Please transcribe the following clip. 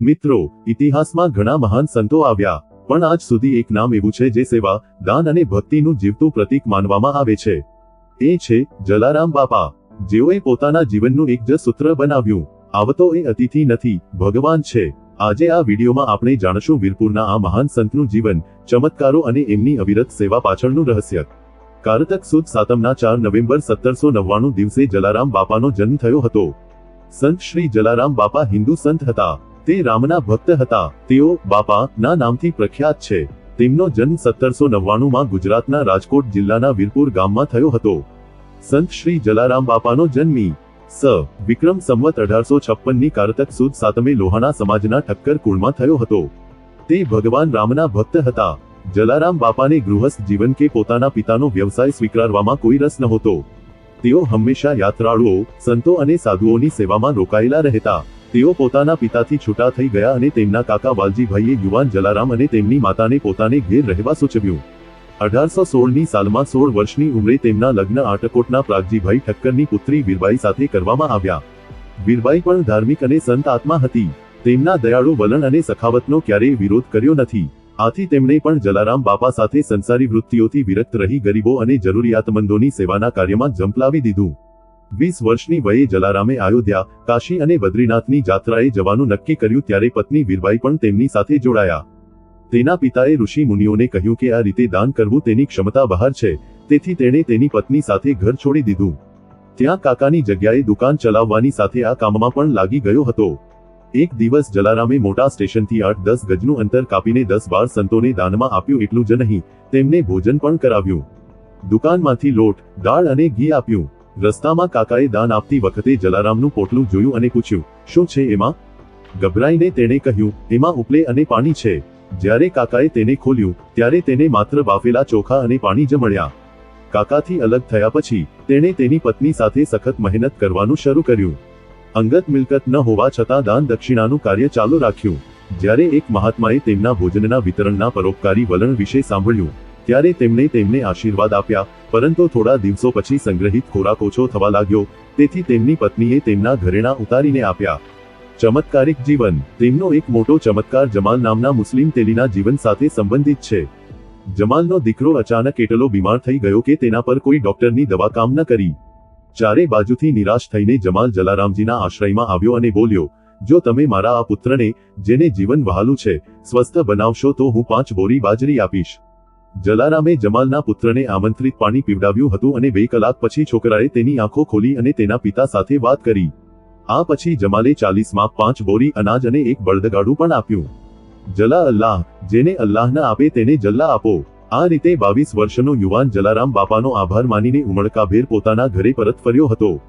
મિત્રો, ઇતિહાસમાં ઘણા મહાન સંતો આવ્યા, પણ આજ સુધી એક નામ એવું છે જે સેવા, દાન અને ભક્તિનું જીવતું પ્રતીક માનવામાં આવે છે. એ છે, જલારામ બાપા. જેઓએ પોતાના જીવનનું એક જ સૂત્ર બનાવ્યું, આવતો એ અતિથિ નથી, ભગવાન છે. આજે આ વિડીયોમાં આપણે જાણશું વીરપુરના આ મહાન સંતનું જીવન, ચમત્કારો અને એમની અવિરત સેવા પાછળનું રહસ્ય. કારતક સુદ સાતમના ચાર નવેમ્બર સત્તરસો નવ્વાણું દિવસે જલારામ બાપાનો જન્મ થયો હતો. સંત શ્રી જલારામ બાપા હિન્દુ સંત હતા. તે રામના ભક્ત હતા. તેઓ બાપા ના નામથી પ્રખ્યાત છે. તેમનો જન્મ સત્તરસો નવ્વાણું માં ગુજરાતના રાજકોટ જિલ્લાના વીરપુર ગામમાં થયો હતો. સંત શ્રી જલારામ બાપાનો જન્મી સ. વિક્રમ સંવત અઢારસો છપ્પનની કારતક સુદ સાતમે લોહાણા સમાજના ઠક્કર કુળમાં થયો હતો. તે ભગવાન રામના ભક્ત હતા. જલારામ બાપાને ગૃહસ્થ જીવન કે પોતાના પિતાનો વ્યવસાય સ્વીકારવામાં કોઈ રસ નહોતો. તેઓ હંમેશા યાત્રાળુઓ, સંતો અને સાધુઓની સેવામાં રોકાયેલા રહેતા. તેઓ પોતાના પિતાથી છૂટા થઈ ગયા અને તેમના કાકા વાલજીભાઈએ યુવાન જલારામ અને તેમની માતાને પોતાને ઘેર રહેવા સૂચવ્યું. અઢારસો સોળની સાલમાં સોળ વર્ષની ઉંમરે તેમના લગ્ન આટકોટના પ્રાગજીભાઈ ઠક્કરની પુત્રી વીરબાઈ સાથે કરવામાં આવ્યા. વીરબાઈ પણ ધાર્મિક અને સંત આત્મા હતી. તેમના દયાળુ વલણ અને સખાવતનો ક્યારેય વિરોધ કર્યો નથી. આથી તેમણે પણ જલારામ બાપા સાથે સંસારી વૃત્તિઓથી વિરક્ત રહી ગરીબો અને જરૂરિયાતમંદોની સેવાના કાર્યમાં જંપલાવી દીધું. વીસ વર્ષની વયે જલારામે અયોધ્યા, કાશી અને બદ્રીનાથની જાત્રાએ જવાનું નક્કી કર્યું ત્યારે પત્ની વીરબાઈ પણ તેમની સાથે જોડાયા. તેના પિતાએ ઋષિ મુનિઓને કહ્યું કે આ રીતે દાન કરવું તેની ક્ષમતા બહાર છે, તેથી તેણે તેની પત્ની સાથે ઘર છોડી દીધું. ત્યાં કાકાની જગ્યાએ દુકાન ચલાવવાની સાથે આ કામમાં પણ લાગી ગયો હતો. એક દિવસ જલારામે મોટા સ્ટેશનથી આઠ દસ ગજનું અંતર કાપીને દસ બાર સંતોને દાનમાં આપ્યું એટલું જ નહીં, તેમને ભોજન પણ કરાવ્યું. દુકાનમાંથી લોટ, દાળ અને ઘી આપ્યું. રસ્તામાં કાકાએ દાન આપતી વખતે જલારામનું પોટલું જોયું અને પૂછ્યું, શું છે એમાં? ગભરાઈને તેણે કહ્યું, એમાં ઉપલે અને પાણી છે. જ્યારે કાકાએ તેને ખોલ્યું, ત્યારે તેને માત્ર બાફેલા ચોખા અને પાણી જ મળ્યા. કાકાથી અલગ થયા પછી, તેણે તેની પત્ની સાથે સખત મહેનત કરવાનું શરૂ કર્યું. અંગત મિલકત ન હોવા છતાં દાન દક્ષિણાનું કાર્ય ચાલુ રાખ્યું. જ્યારે એક મહાત્માએ તેમના ભોજનના વિતરણના પરોપકારી વલણ વિશે સાંભળ્યું ત્યારે તેમણે તેમને આશીર્વાદ આપ્યા, પરંતુ થોડા દિવસો પછી સંગ્રહિત ખોરાક ઓછો થવા લાગ્યો, તેથી તેમની પત્નીએ તેમના ઘરેણા ઉતારીને આપ્યા. ચમત્કારિક જીવન. તેમનો એક મોટો ચમત્કાર જમાલ નામના મુસ્લિમ તેલીના જીવન સાથે સંબંધિત છે. જમાલનો દીકરો અચાનક એટલો બીમાર થઈ ગયો કે તેના પર કોઈ ડોક્ટરની દવા કામ ન કરી. ચારે બાજુથી નિરાશ થઈને જમાલ જલારામજીના આશ્રયમાં આવ્યો અને બોલ્યો, જો તમે મારા આ પુત્રને, જેને જીવન વહાલું છે, સ્વસ્થ બનાવશો તો હું પાંચ બોરી બાજરી આપીશ. જલારામે જમાલના પુત્રને આમંત્રિત પાણી પીવડાવ્યું હતું અને બે કલાક પછી છોકરાએ તેની આંખો ખોલી અને તેના પિતા સાથે વાત કરી. આ પછી જમાલે ચાલીસમાં પાંચ બોરી અનાજ અને એક બળદગાડું પણ આપ્યું. જલા અલ્લાહ, જેને અલ્લાહ ન આપે તેને જલ્લા આપો. આ રીતે બાવીસ વર્ષનો યુવાન જલારામ બાપાનો આભાર માનીને ઉમળકાભેર પોતાના ઘરે પરત ફર્યો હતો.